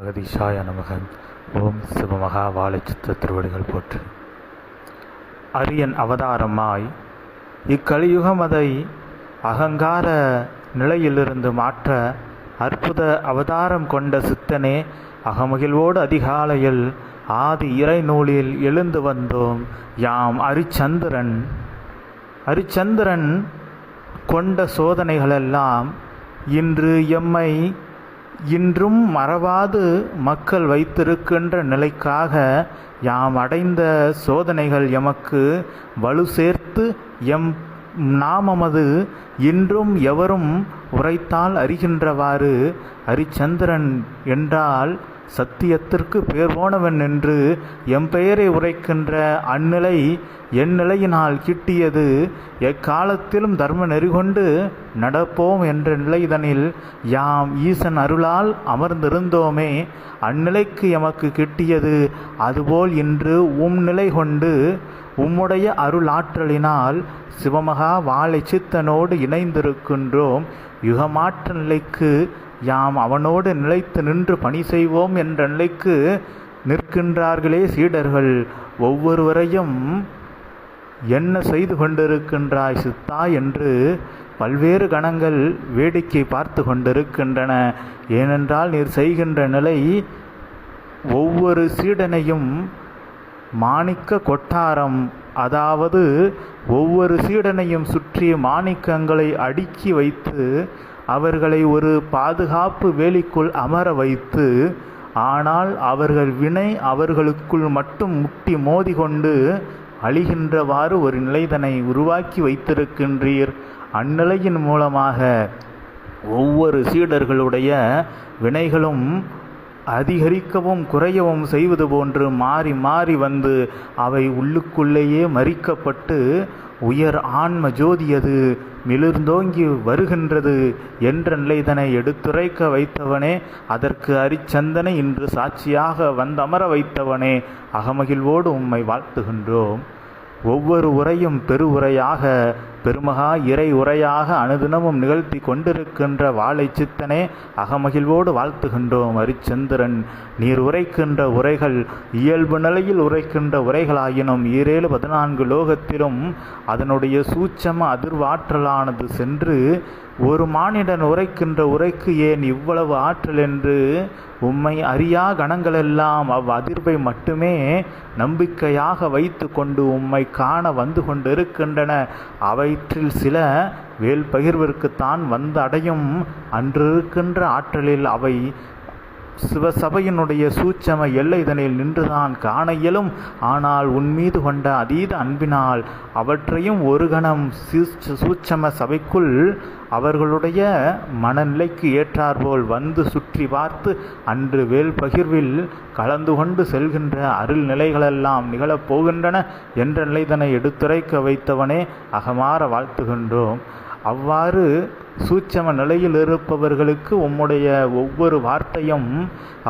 ஜெகதீஷாய நமகன். ஓம் சிவமகா வாழைச்சித்த திருவடிகள் போற்று. அரியன் அவதாரமாய் இக்கலியுகம் அதை அகங்கார நிலையிலிருந்து மாற்ற அற்புத அவதாரம் கொண்ட சித்தனே அகமகிழ்வோடு அதிகாலையில் ஆதி இறை நூலில் எழுந்து வந்தோம். யாம் அரிச்சந்திரன். அரிச்சந்திரன் கொண்ட சோதனைகளெல்லாம் இன்று எம்மை இன்றும் மறவாது மக்கள் வைத்திருக்கின்ற நிலைக்காக யாம் அடைந்த சோதனைகள் எமக்கு வலு சேர்த்து எம் நாமமது இன்றும் எவரும் உரைத்தால் அறிகின்றவாறு அரிச்சந்திரன் என்றால் சத்தியத்திற்கு பேர் போனவன் என்று எம்பெயரை உரைக்கின்ற அந்நிலை என் நிலையினால் கிட்டியது. எக்காலத்திலும் தர்ம நெறிகொண்டு நடப்போம் என்ற நிலைதனில் யாம் ஈசன் அருளால் அமர்ந்திருந்தோமே அந்நிலைக்கு எமக்கு கிட்டியது. அதுபோல் இன்று உம் நிலை கொண்டு உம்முடைய அருளாற்றலினால் சிவமகா வாழை சித்தனோடு இணைந்திருக்கின்றோம். யுகமாற்ற நிலைக்கு யாம் அவனோடு நிலைத்து நின்று பணி செய்வோம் என்ற நிலைக்கு நிற்கின்றார்களே சீடர்கள். ஒவ்வொருவரையும் என்ன செய்து கொண்டிருக்கின்றாய் சித்தா என்று பல்வேறு கணங்கள் வேடிக்கை பார்த்து கொண்டிருக்கின்றன. ஏனென்றால் நீர் செய்கின்ற நிலை ஒவ்வொரு சீடனையும் மாணிக்க கொட்டாரம் அதாவது ஒவ்வொரு சீடனையும் சுற்றி மாணிக்கங்களை அடுக்கி வைத்து அவர்களை ஒரு பாதுகாப்பு வேலிக்குள் அமர வைத்து ஆனால் அவர்கள் வினை அவர்களுக்குள் மட்டும் முட்டி மோதிக்கொண்டு அழிகின்றவாறு ஒரு நிலைதனை உருவாக்கி வைத்திருக்கின்றீர். அந்நிலையின் மூலமாக ஒவ்வொரு சீடர்களுடைய வினைகளும் அதிகரிக்கவும் குறையவும் செய்வது போன்று மாறி மாறி வந்து அவை உள்ளுக்குள்ளேயே மறிக்கப்பட்டு உயர் ஆன்ம ஜோதியது மிளிர்ந்தோங்கி வருகின்றது என்ற நிலைதனை எடுத்துரைக்க வைத்தவனே. அதற்கு அரிச்சந்தனை இன்று சாட்சியாக வந்தமர வைத்தவனே. அகமகிழ்வோடு உம்மை வாழ்த்துகின்றோம். ஒவ்வொரு உரையும் பெருவுரையாக பெருமகா இறை உரையாக அனுதினமும் நிகழ்த்தி கொண்டிருக்கின்ற வாழை சித்தனே அகமகிழ்வோடு வாழ்த்துகின்றோம் அரிச்சந்திரன். நீர் உரைக்கின்ற உரைகள் இயல்பு நிலையில் உரைக்கின்ற உரைகளாயினும் ஈரேழு பதினான்கு லோகத்திலும் அதனுடைய சூட்சம அதிர்வாற்றலானது சென்று ஒரு மானிடன் உரைக்கின்ற உரைக்கு ஏன் இவ்வளவு ஆற்றல் என்று உம்மை அறியா கணங்களெல்லாம் அவ் அதிர்வை மட்டுமே நம்பிக்கையாக வைத்து கொண்டு உம்மை காண வந்து கொண்டிருக்கின்றன. அவற்றில் சில வேல் பகிர்விற்குத்தான் வந்து அடையும் அன்றிருக்கின்ற ஆற்றலில் அவை சிவசபையினுடைய சூட்சம எல்லைதனில் நின்றுதான் காண இயலும். ஆனால் உன்மீது கொண்ட அதீத அன்பினால் அவற்றையும் ஒரு கணம் சூட்சம சபைக்குள் அவர்களுடைய மனநிலைக்கு ஏற்றாற்போல் வந்து சுற்றி பார்த்து அன்று வேல் பகிர்வில் கலந்து கொண்டு செல்கின்ற அருள் நிலைகளெல்லாம் நிகழப் போகின்றன என்ற நிலைதனை எடுத்துரைக்க வைத்தவனே அகமாற வாழ்த்துகின்றோம். அவ்வாறு சூட்சம நிலையில் இருப்பவர்களுக்கு உம்முடைய ஒவ்வொரு வார்த்தையும்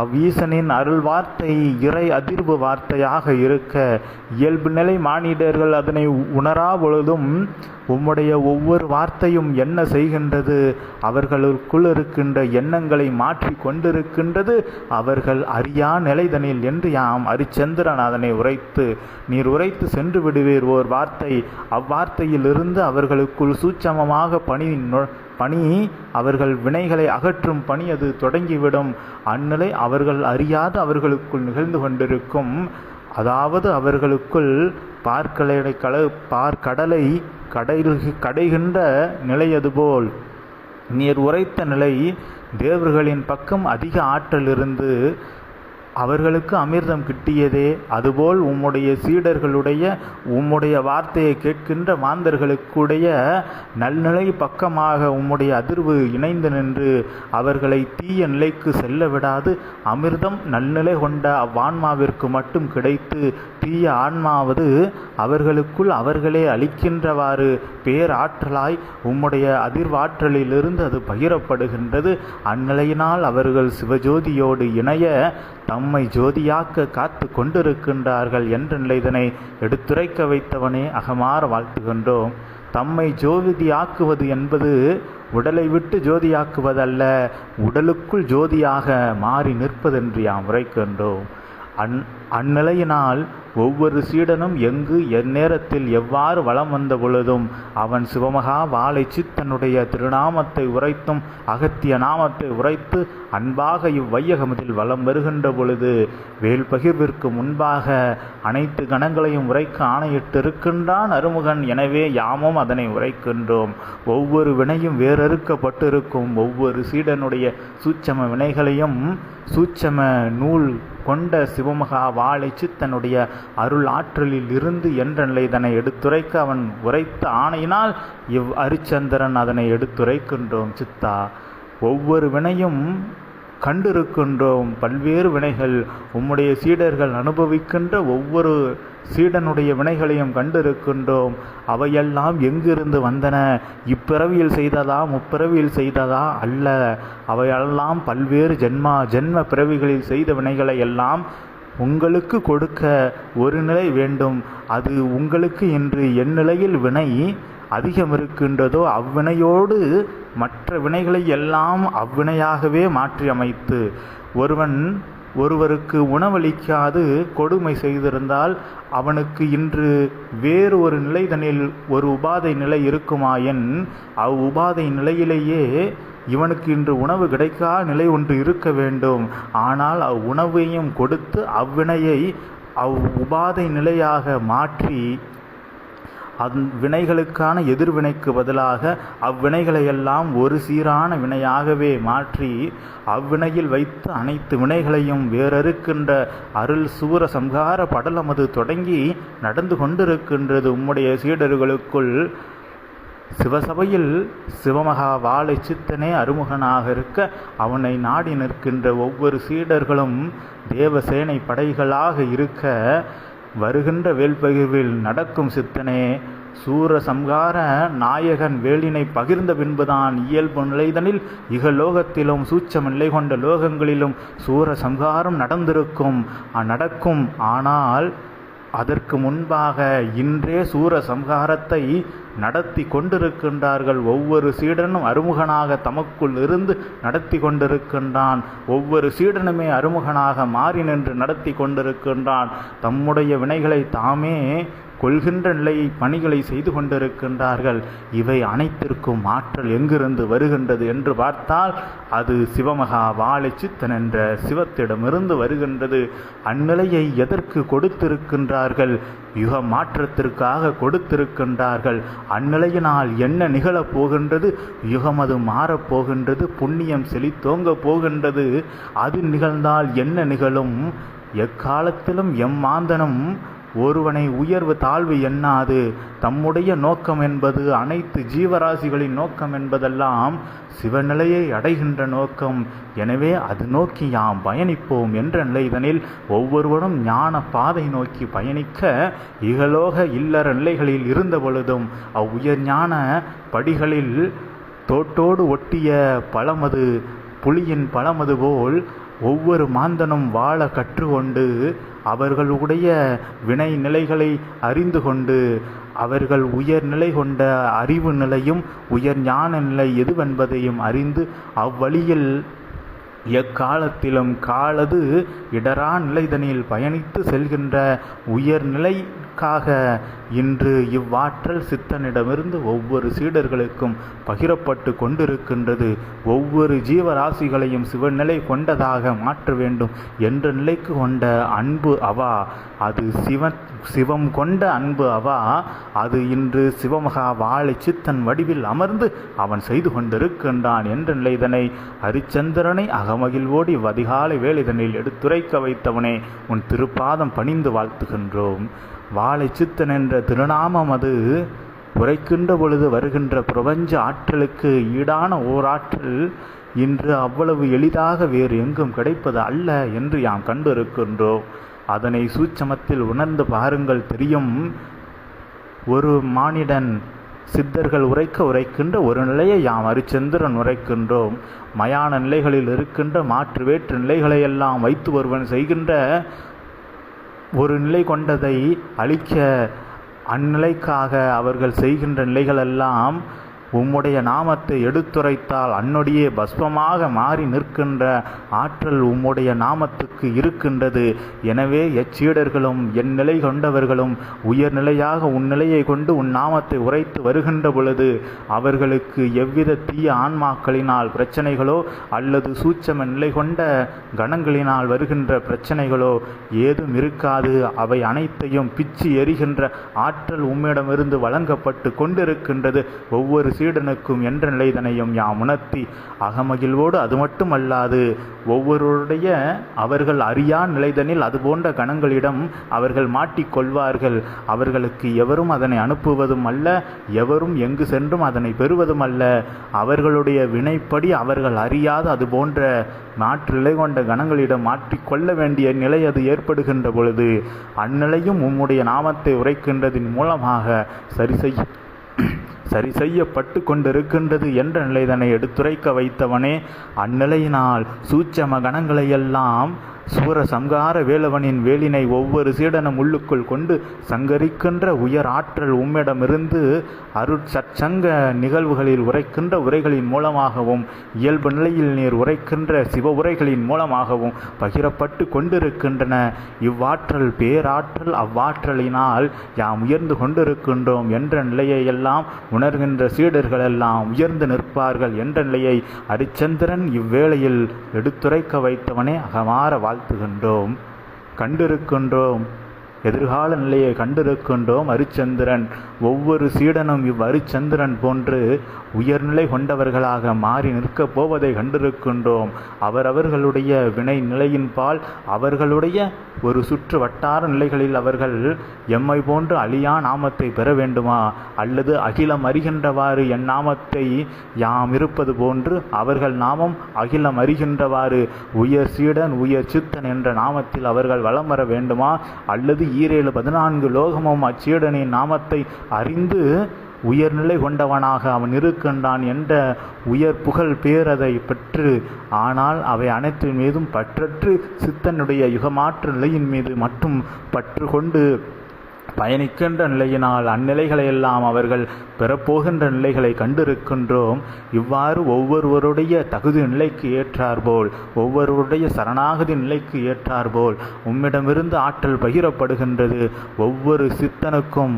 அவ்வீசனின் அருள் வார்த்தை இறை அதிர்வு வார்த்தையாக இருக்க இயல்பு நிலை மானிடர்கள் அதனை உணரா பொழுதும் உம்முடைய ஒவ்வொரு வார்த்தையும் என்ன செய்கின்றது? அவர்களுக்குள் இருக்கின்ற எண்ணங்களை மாற்றி கொண்டிருக்கின்றது. அவர்கள் அறியா நிலைதனில் என்று யாம் அரிச்சந்திரன் அதனை உரைத்து நீர் உரைத்து சென்று விடுவீர் ஓர் வார்த்தை. அவ்வார்த்தையிலிருந்து அவர்களுக்குள் சூட்சமமாக பணி பணி அவர்கள் வினைகளை அகற்றும் பணி அது தொடங்கிவிடும். அந்நிலை அவர்கள் அறியாத அவர்களுக்குள் நிகழ்ந்து கொண்டிருக்கும். அதாவது அவர்களுக்குள் பார்க்கலை கல பார்க்கடலை கடையில் கடைகின்ற நிலை போல் நீர் உரைத்த நிலை தேவர்களின் பக்கம் அதிக ஆற்றல் இருந்து அவர்களுக்கு அமிர்தம் கிட்டியதே. அதுபோல் உம்முடைய சீடர்களுடைய உம்முடைய வார்த்தையை கேட்கின்ற மாந்தர்களுக்குடைய நல்நிலை பக்கமாக உம்முடைய அதிர்வு இணைந்து நின்று அவர்களை தீய நிலைக்கு செல்ல விடாது. அமிர்தம் நல்நிலை கொண்ட அவ்வான்மாவிற்கு மட்டும் கிடைத்து தீய ஆன்மாவது அவர்களுக்குள் அவர்களே அளிக்கின்றவாறு பேராற்றலாய் உம்முடைய அதிர்வாற்றலிலிருந்து அது பகிரப்படுகின்றது. அந்நிலையினால் அவர்கள் சிவஜோதியோடு இணைய தம்மை ஜோதியாக்க காத்து கொண்டிருக்கின்றார்கள் என்ற நிலைதனை எடுத்துரைக்க வைத்தவனே அகமாற வாழ்த்துகின்றோம். தம்மை ஜோதியாக்குவது என்பது உடலை விட்டு ஜோதியாக்குவதல்ல உடலுக்குள் ஜோதியாக மாறி நிற்பதென்று யாம் உரைக்கின்றோம். அந் அந்நிலையினால் ஒவ்வொரு சீடனும் எங்கு எந்நேரத்தில் எவ்வாறு வலம் வந்த பொழுதும் அவன் சிவமகா வாழைச்சி சித்தனுடைய திருநாமத்தை உரைத்தும் அகத்திய நாமத்தை உரைத்து அன்பாக இவ்வையகமதில் வலம் வருகின்ற பொழுது வேல் பகிர்விற்கு முன்பாக அனைத்து கணங்களையும் உரைக்க ஆணையிட்டிருக்கின்றான் அருமுகன். எனவே யாமும் அதனை உரைக்கின்றோம். ஒவ்வொரு வினையும் வேறறுக்கப்பட்டிருக்கும். ஒவ்வொரு சீடனுடைய சூட்சம வினைகளையும் சூட்சம நூல் கொண்ட சிவமகா வாழைச்சு சித்தனுடைய அருள் ஆற்றலில் இருந்து என்ற நிலை இதனை எடுத்துரைக்க அவன் உரைத்த ஆணையினால் இவ் அரிச்சந்திரன் அதனை எடுத்துரைக்கின்றோம் சித்தா. ஒவ்வொரு வினையும் கண்டிருக்கின்றோம். பல்வேறு வினைகள் உம்முடைய சீடர்கள் அனுபவிக்கின்ற ஒவ்வொரு சீடனுடைய வினைகளையும் கண்டிருக்கின்றோம். அவையெல்லாம் எங்கிருந்து வந்தன? இப்பிறவியில் செய்ததா? முப்பிறவியில் செய்ததா? அல்ல. அவையெல்லாம் பல்வேறு ஜென்மா ஜென்ம பிறவிகளில் செய்த வினைகளை எல்லாம் உங்களுக்கு கொடுக்க ஒரு நிலை வேண்டும். அது உங்களுக்கு இன்று என் நிலையில் வினை அதிகம் இருக்கின்றதோ அவ்வினையோடு மற்ற வினைகளை எல்லாம் அவ்வினையாகவே மாற்றி அமைத்து ஒருவன் ஒருவருக்கு உணவளிக்காது கொடுமை செய்திருந்தால் அவனுக்கு இன்று வேறு ஒரு நிலைதனில் ஒரு உபாதை நிலை இருக்குமாயின் அவ் உபாதை நிலையிலேயே இவனுக்கு இன்று உணவு கிடைக்கா நிலை ஒன்று இருக்க வேண்டும். ஆனால் அவ் உணவையும் கொடுத்து அவ்வினையை அவ் உபாதை நிலையாக மாற்றி அந் வினைகளுக்கான எதிர்வினைக்கு பதிலாக அவ்வினைகளை எல்லாம் ஒரு சீரான வினையாகவே மாற்றி அவ்வினையில் வைத்து அனைத்து வினைகளையும் வேறறுக்கின்ற அருள் சூர சம்ஹார படலமது தொடங்கி நடந்து கொண்டிருக்கின்றது உம்முடைய சீடர்களுக்குள். சிவசபையில் சிவமகா வாழை சித்தனே அருமுகனாக இருக்க அவனை நாடி நிற்கின்ற ஒவ்வொரு சீடர்களும் தேவசேனை படைகளாக இருக்க வருகின்ற வேல்பகிர்வில் நடக்கும் சித்தனே சூர சம்ஹார நாயகன் வேலினை பகிர்ந்த பின்புதான் இயல்பு நிலைதனில் இகலோகத்திலும் சூட்சம நிலை கொண்ட லோகங்களிலும் சூர சம்ஹாரம் நடந்திருக்கும். நடக்கும் ஆனால் அதற்கு முன்பாக இன்றே சூர சம்ஹாரத்தை நடத்தி கொண்டிருக்கின்றார்கள். ஒவ்வொரு சீடனும் அருமுகனாக தமக்குள் இருந்து நடத்தி கொண்டிருக்கின்றான். ஒவ்வொரு சீடனுமே அருமுகனாக மாறி நின்று நடத்தி கொண்டிருக்கின்றான். தம்முடைய வினைகளை தாமே கொள்கின்ற நிலை பணிகளை செய்து கொண்டிருக்கின்றார்கள். இவை அனைத்திற்கும் ஆற்றல் எங்கிருந்து வருகின்றது என்று பார்த்தால் அது சிவமகா வாழைச்சித்தன் என்ற சிவத்திடமிருந்து வருகின்றது. அந்நிலையை எதற்கு கொடுத்திருக்கின்றார்கள்? யுக மாற்றத்திற்காக கொடுத்திருக்கின்றார்கள். அந்நிலையினால் என்ன நிகழப் போகின்றது? யுகம் அது மாறப்போகின்றது புண்ணியம் செழித்தோங்க போகின்றது. அது நிகழ்ந்தால் என்ன நிகழும்? எக்காலத்திலும் எம்மாந்தனும் ஒருவனை உயர்வு தாழ்வு எண்ணாது. தம்முடைய நோக்கம் என்பது அனைத்து ஜீவராசிகளின் நோக்கம் என்பதெல்லாம் சிவநிலையை அடைகின்ற நோக்கம். எனவே அது நோக்கி யாம் பயணிப்போம் என்ற நிலைதனில் ஒவ்வொருவரும் ஞான பாதை நோக்கி பயணிக்க இகலோக இல்லற நிலைகளில் இருந்த பொழுதும் அவ்வுயர் ஞான படிகளில் தோட்டோடு ஒட்டிய பழமது புலியின் பழமது போல் ஒவ்வொரு மாந்தனும் வாழ கற்றுக்கொண்டு அவர்களுடைய வினை நிலைகளை அறிந்து கொண்டு அவர்கள் உயர்நிலை கொண்ட அறிவு நிலையும் உயர் ஞான நிலை எதுவென்பதையும் அறிந்து அவ்வழியில் எக்காலத்திலும் காலது இடரா நிலைதனில் பயணித்து செல்கின்ற உயர்நிலை காக இன்று இவ்வாற்றல் சித்தனிடமிருந்து ஒவ்வொரு சீடர்களுக்கும் பகிரப்பட்டு கொண்டிருக்கின்றது. ஒவ்வொரு ஜீவராசிகளையும் சிவநிலை கொண்டதாக மாற்ற வேண்டும் என்ற நிலைக்கு கொண்ட அன்பு அவா. அது சிவ சிவம் கொண்ட அன்பு அவா. அது இன்று சிவமகா வாழை சித்தன் வடிவில் அமர்ந்து அவன் செய்து கொண்டிருக்கின்றான் என்ற நிலைதனை ஹரிச்சந்திரனை அகமகிழ்வோடி வதிகாலை வேலைதனில் எடுத்துரைக்க வைத்தவனே உன் திருப்பாதம் பணிந்து வாழ்த்துகின்றோம். வாழை சித்தன் என்ற திருநாமம் அது. உரைக்கின்ற பொழுது வருகின்ற பிரபஞ்ச ஆற்றலுக்கு ஈடான ஓராற்றல் இன்று அவ்வளவு எளிதாக வேறு எங்கும் கிடைப்பது அல்ல என்று யாம் கண்டிருக்கின்றோம் அதனை சூட்சமத்தில் உணர்ந்து பாருங்கள் தெரியும். ஒரு மானிடன் சித்தர்கள் உரைக்க உரைக்கின்ற ஒரு நிலையை யாம் அரிச்சந்திரன் உரைக்கின்றோம். மயான நிலைகளில் இருக்கின்ற மாற்று வேற்று நிலைகளையெல்லாம் வைத்து ஒருவன் செய்கின்ற ஒரு நிலை கொண்டதை அழிக்க அந்நிலைக்காக அவர்கள் செய்கின்ற நிலைகளெல்லாம் உம்முடைய நாமத்தை எடுத்துரைத்தால் அன்னொடியே பஸ்பமாக மாறி நிற்கின்ற ஆற்றல் உம்முடைய நாமத்துக்கு இருக்கின்றது. எனவே எச்சீடர்களும் என் நிலை கொண்டவர்களும் உயர்நிலையாக உன் நிலையை கொண்டு உன் நாமத்தை உரைத்து வருகின்ற பொழுது அவர்களுக்கு எவ்வித தீய ஆன்மாக்களினால் பிரச்சனைகளோ அல்லது சூட்சம நிலை கொண்ட கணங்களினால் வருகின்ற பிரச்சனைகளோ ஏதும் இருக்காது. அவை அனைத்தையும் பிச்சு எரிகின்ற ஆற்றல் உம்மிடமிருந்து வழங்கப்பட்டு கொண்டிருக்கின்றது. ஒவ்வொரு சீடனுக்கும் என்ற நிலைதனையும் யாம் உணர்த்தி அகமகிழ்வோடு அது மட்டுமல்லாது ஒவ்வொருடைய அவர்கள் அறியா நிலைதனில் அது போன்ற கணங்களிடம் அவர்கள் மாட்டிக்கொள்வார்கள் அவர்களுக்கு எவரும் அதனை அனுப்புவதும் அல்ல எவரும் எங்கு சென்றும் அதனை பெறுவதும் அல்ல. அவர்களுடைய வினைப்படி அவர்கள் அறியாத அது போன்ற மாற்று நிலை கொண்ட கணங்களிடம் மாற்றிக்கொள்ள வேண்டிய நிலை அது ஏற்படுகின்ற பொழுது அந்நிலையும் உம்முடைய நாமத்தை உரைக்கின்றதின் மூலமாக சரி செய்ய சரி செய்யப்பட்டு கொண்டிருக்கின்றது என்ற நிலைதனை எடுத்துரைக்க வைத்தவனே அந்நிலையினால் சூட்சம கணங்களையெல்லாம் சுவர சங்கார வேலவனின் வேலினை ஒவ்வொரு சீடனும் உள்ளுக்குள் கொண்டு சங்கரிக்கின்ற உயர் ஆற்றல் உம்மிடமிருந்து அருட்சற்சங்க நிகழ்வுகளில் உரைக்கின்ற உரைகளின் மூலமாகவும் இயல்பு நிலையில் நீர் உரைக்கின்ற சிவ உரைகளின் மூலமாகவும் பகிரப்பட்டு கொண்டிருக்கின்றன. இவ்வாற்றல் பேராற்றல் அவ்வாற்றலினால் யாம் உயர்ந்து கொண்டிருக்கின்றோம் என்ற நிலையையெல்லாம் உணர்கின்ற சீடர்களெல்லாம் உயர்ந்து நிற்பார்கள் என்ற நிலையை அரிச்சந்திரன் இவ்வேளையில் எடுத்துரைக்க வைத்தவனே அகமாற வாழ்த்துகின்றோம் கண்டிருக்கின்றோம். எதிர்கால நிலையை கண்டிருக்கின்றோம் அரிச்சந்திரன். ஒவ்வொரு சீடனும் இவ் அரிச்சந்திரன் போன்று உயர்நிலை கொண்டவர்களாக மாறி நிற்கப் போவதை கண்டிருக்கின்றோம். அவரவர்களுடைய வினை நிலையின்பால் அவர்களுடைய ஒரு சுற்று வட்டார நிலைகளில் அவர்கள் எம்மை போன்று அழியா நாமத்தை பெற வேண்டுமா? அல்லது அகிலம் அறிகின்றவாறு என் நாமத்தை யாம் இருப்பது போன்று அவர்கள் நாமம் அகிலம் அறிகின்றவாறு உயர் சீடன் உயர் சித்தன் என்ற நாமத்தில் அவர்கள் வலம் வர வேண்டுமா? அல்லது ஈரேழு பதினான்கு லோகமும் அச்சீடனின் நாமத்தை அறிந்து உயர்நிலை கொண்டவனாக அவன் இருக்கின்றான் என்ற உயர் புகழ் பேரதை பெற்று ஆனால் அவை அனைத்தின் மீதும் பற்றற்று சித்தனுடைய யுகமாற்று நிலையின் மீது மட்டும் பற்று கொண்டு பயணிக்கின்ற நிலையினால் அந்நிலைகளையெல்லாம் அவர்கள் பெறப்போகின்ற நிலைகளை கண்டிருக்கின்றோம். இவ்வாறு ஒவ்வொருவருடைய தகுதி நிலைக்கு ஏற்றார்போல் ஒவ்வொருவருடைய சரணாகதி நிலைக்கு ஏற்றார்போல் உம்மிடமிருந்து ஆற்றல் பகிரப்படுகின்றது. ஒவ்வொரு சித்தனுக்கும்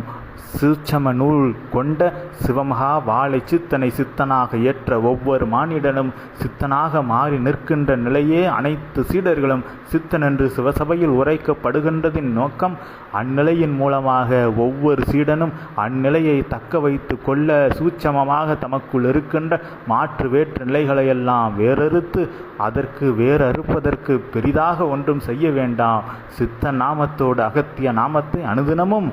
சூட்சம நூல் கொண்ட சிவமகா வாழை சித்தனை சித்தனாக ஏற்ற ஒவ்வொரு மானிடனும் சித்தனாக மாறி நிற்கின்ற நிலையே அனைத்து சீடர்களும் சித்தன் என்று சிவசபையில் உரைக்கப்படுகின்றதின் நோக்கம் அந்நிலையின் மூலமாக ஒவ்வொரு சீடனும் அந்நிலையை தக்க வைத்து கொள்ள சூட்சமமாக தமக்குள் இருக்கின்ற மாற்று வேற்று நிலைகளையெல்லாம் வேறறுத்து அதற்கு வேறறுப்பதற்கு பெரிதாக ஒன்றும் செய்ய வேண்டாம். சித்த நாமத்தோடு அகத்திய நாமத்தை அனுதினமும்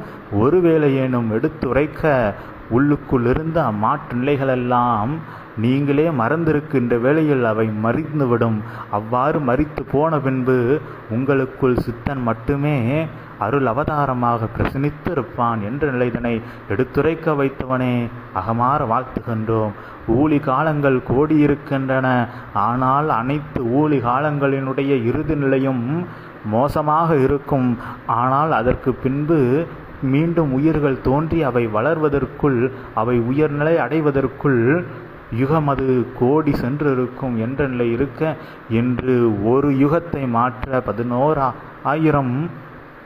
ஒருவேளையேனும் எடுத்துரைக்க உள்ளுக்குள் இருந்த நிலைகளெல்லாம் நீங்களே மறந்திருக்கின்ற வேளையில் அவை மறிந்துவிடும். அவ்வாறு மறித்து போன பின்பு உங்களுக்குள் சித்தன் மட்டுமே அருள் அவதாரமாக பிரசனித்திருப்பான் என்ற நிலைதனை எடுத்துரைக்க வைத்தவனே அகமாற வாழ்த்துகின்றோம். ஊழி காலங்கள் கோடி இருக்கின்றன ஆனால் அனைத்து ஊழி காலங்களினுடைய இறுதி நிலையும் மோசமாக இருக்கும். ஆனால் அதற்கு பின்பு மீண்டும் உயிர்கள் தோன்றி அவை வளர்வதற்குள் அவை உயர்நிலை அடைவதற்குள் யுகம் அது கோடி சென்றிருக்கும் என்ற நிலை இருக்க இன்று ஒரு யுகத்தை மாற்ற பதினோரா ஆயிரம்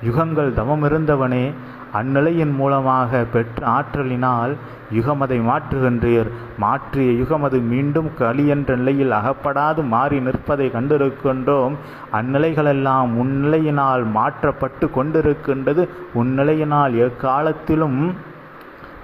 யுகங்கள் தவமிருந்தவனே அந்நிலையின் மூலமாக பெற்ற ஆற்றலினால் யுகமதை மாற்றுகின்றீர். மாற்றிய யுகமது மீண்டும் களி என்ற நிலையில் அகப்படாது மாறி நிற்பதை கண்டிருக்கின்றோம். அந்நிலைகளெல்லாம் உன்னிலையினால் மாற்றப்பட்டு கொண்டிருக்கின்றது. உன்னிலையினால் எக்காலத்திலும்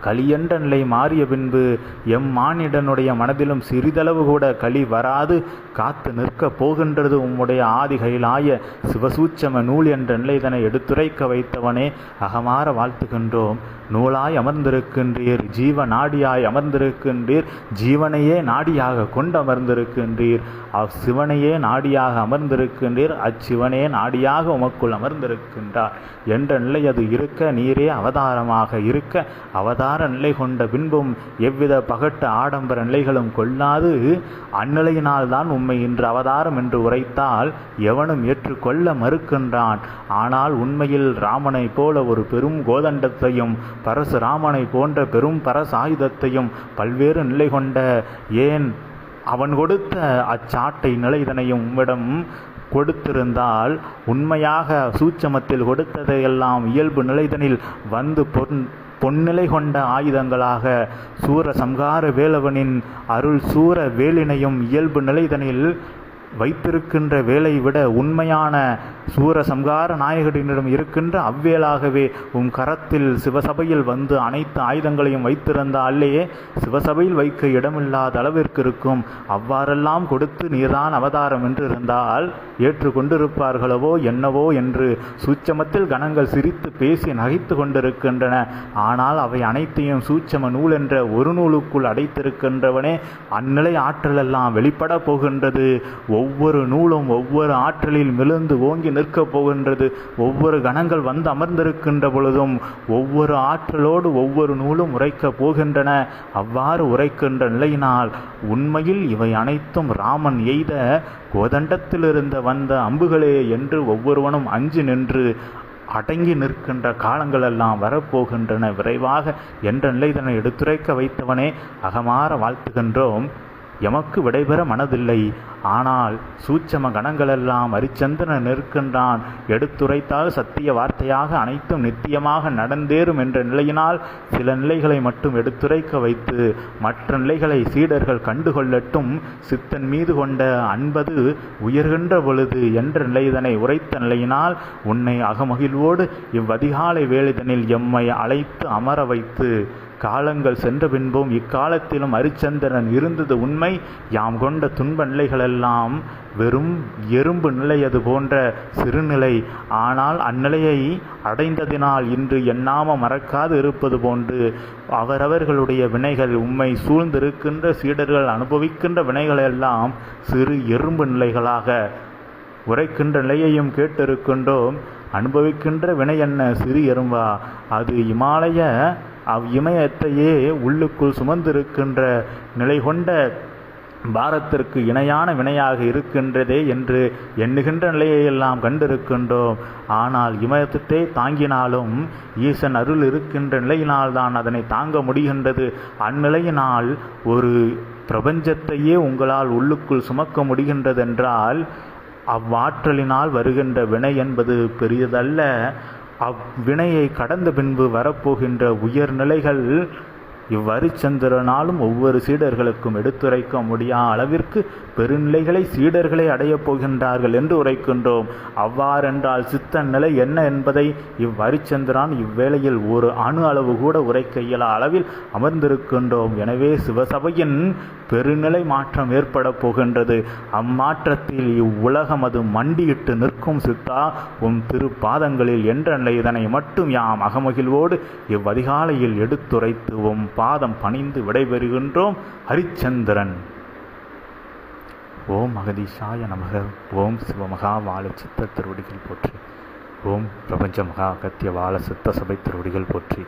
களியென்ற நிலை மாறிய பின்பு எம் மானிடனுடைய மனதிலும் சிறிதளவு கூட களி வராது. காத்து நிற்கப் போகின்றது உம்முடைய ஆதிகையிலாய சிவசூச்சம நூல் என்ற நிலைதனை எடுத்துரைக்க வைத்தவனே அகமாற வாழ்த்துகின்றோம். நூலாய் அமர்ந்திருக்கின்றீர் ஜீவ நாடியாய் அமர்ந்திருக்கின்றீர் ஜீவனையே நாடியாக கொண்டு அமர்ந்திருக்கின்றீர். அவ்சிவனையே நாடியாக அமர்ந்திருக்கின்றீர் அச்சிவனே நாடியாக உமக்குள் அமர்ந்திருக்கின்றார். என்ற நிலை அது இருக்க நீரே அவதாரமாக இருக்க அவதார நிலை கொண்ட பின்பும் எவ்வித பகட்டு ஆடம்பர நிலைகளும் கொள்ளாது அந்நிலையினால் தான் உம்மை இன்று அவதாரம் என்று உரைத்தால் எவனும் ஏற்றுக்கொள்ள மறுக்கின்றான். ஆனால் உண்மையில் ராமனை போல ஒரு பெரும் கோதண்டத்தையும் பரசுராமனை போன்ற பெரும் பரசாயுதத்தையும் பல்வேறு நிலை கொண்ட ஏன் அவன் கொடுத்த அச்சாட்டை நிலைதனையும் உம்மிடம் கொடுத்திருந்தால் உண்மையாக சூட்சமத்தில் கொடுத்ததையெல்லாம் இயல்பு நிலைதனில் வந்து பொன் பொன்னிலை கொண்ட ஆயுதங்களாக சூர சம்கார வேலவனின் அருள் சூர வேலினையும் இயல்பு நிலைதனில் வைத்திருக்கின்ற வேலை விட உண்மையான சூர சம்கார நாயகனிடம் இருக்கின்ற அவ்வேளாகவே உம் கரத்தில் சிவசபையில் வந்து அனைத்து ஆயுதங்களையும் வைத்திருந்தாலே சிவசபையில் வைக்க இடமில்லாத அளவிற்கு இருக்கும். அவ்வாறெல்லாம் கொடுத்து நீர்தான் அவதாரம் என்று இருந்தால் ஏற்றுக்கொண்டிருப்பார்களவோ என்னவோ என்று சூட்சமத்தில் கணங்கள் சிரித்து பேசி நகைத்து கொண்டிருக்கின்றன. ஆனால் அவை அனைத்தையும் சூட்சம நூல் என்ற ஒரு நூலுக்குள் அடைத்திருக்கின்றவனே அந்நிலை ஆற்றலெல்லாம் வெளிப்பட போகின்றது. ஒவ்வொரு நூலும் ஒவ்வொரு ஆற்றலில் மிளந்து ஓங்கி நிற்கப் போகின்றது. ஒவ்வொரு கணங்கள் வந்து அமர்ந்திருக்கின்ற பொழுதும் ஒவ்வொரு ஆற்றலோடு ஒவ்வொரு நூலும் உரைக்கப் போகின்றன. அவ்வாறு உரைக்கின்ற நிலையினால் உண்மையில் இவை அனைத்தும் ராமன் எய்த கோதண்டத்திலிருந்து வந்த அம்புகளே என்று ஒவ்வொருவனும் அஞ்சு நின்று அடங்கி நிற்கின்ற காலங்களெல்லாம் வரப்போகின்றன. விரைவாக என்ற நிலைதனை எடுத்துரைக்க வைத்தவனே அகமாற வாழ்த்துகின்றோம். எமக்கு விடைபெற மனதில்லை. ஆனால் சூட்சம கணங்களெல்லாம் அரிச்சந்திரன் நிற்கின்றான். எடுத்துரைத்தால் சத்திய வார்த்தையாக அனைத்தும் நித்தியமாக நடந்தேறும் என்ற நிலையினால் சில நிலைகளை மட்டும் எடுத்துரைக்க வைத்து மற்ற நிலைகளை சீடர்கள் கண்டுகொள்ளட்டும். சித்தன் மீது கொண்ட அன்பது உயர்கின்ற பொழுது என்ற நிலைதனை உரைத்த நிலையினால் உன்னை அகமகிழ்வோடு இவ்வதிகாலை வேளிதனில் எம்மை அழைத்து அமர வைத்து காலங்கள் சென்ற பின்பும் இக்காலத்திலும் அரிச்சந்திரன் இருந்தது உண்மை. யாம் கொண்ட துன்ப நிலைகளெல்லாம் வெறும் எறும்பு நிலையது போன்ற சிறுநிலை. ஆனால் அந்நிலையை அடைந்ததினால் இன்று எண்ணாம மறக்காது இருப்பது போன்று. அவரவர்களுடைய வினைகள் உண்மை சூழ்ந்திருக்கின்ற சீடர்கள் அனுபவிக்கின்ற வினைகளெல்லாம் சிறு எறும்பு நிலைகளாக உரைக்கின்ற நிலையையும் கேட்டிருக்கின்றோம். அனுபவிக்கின்ற வினை என்ன? சிறு எறும்பா? அது இமாலய அவ் இமயத்தையே உள்ளுக்குள் சுமந்திருக்கின்ற நிலை கொண்ட பாரத்திற்கு இணையான வினையாக இருக்கின்றதே என்று எண்ணுகின்ற நிலையையெல்லாம் கண்டிருக்கின்றோம். ஆனால் இமயத்தை தாங்கினாலும் ஈசன் அருள் இருக்கின்ற நிலையினால்தான் அதனை தாங்க முடிகின்றது. அந்நிலையினால் ஒரு பிரபஞ்சத்தையே உங்களால் உள்ளுக்குள் சுமக்க முடிகின்றதென்றால் அவ்வாற்றலினால் வருகின்ற வினை என்பது பெரியதல்ல. அவ்வினையை கடந்த பின்பு வரப்போகின்ற உயர்நிலைகள் இவ்வரிச்சந்திரனாலும் ஒவ்வொரு சீடர்களுக்கும் எடுத்துரைக்க முடியா அளவிற்கு பெருநிலைகளை சீடர்களை அடையப் போகின்றார்கள் என்று உரைக்கின்றோம். அவ்வாறென்றால் சித்தன் நிலை என்ன என்பதை இவ்வரிச்சந்திரான் இவ்வேளையில் ஒரு அணு அளவு கூட உரைக்க இயலா அளவில் அமர்ந்திருக்கின்றோம். எனவே சிவசபையின் பெருநிலை மாற்றம் ஏற்பட போகின்றது. அம்மாற்றத்தில் இவ்வுலகம் அது மண்டியிட்டு நிற்கும் சித்தா உம் திருப்பாதங்களில் என்ற இதனை மட்டும் யாம் அகமகிழ்வோடு இவ்வதிகாலையில் எடுத்துரைத்து உம் பாதம் பணிந்து விடைபெறுகின்றோம். ஹரிச்சந்திரன். ஓம் அகதீஷாய நமக. ஓம் சிவமகா வாழ சித்த திருவடிகள் போற்றி. ஓம் பிரபஞ்ச மகா அகத்திய வாழ சித்த சபை திருவடிகள் போற்றி.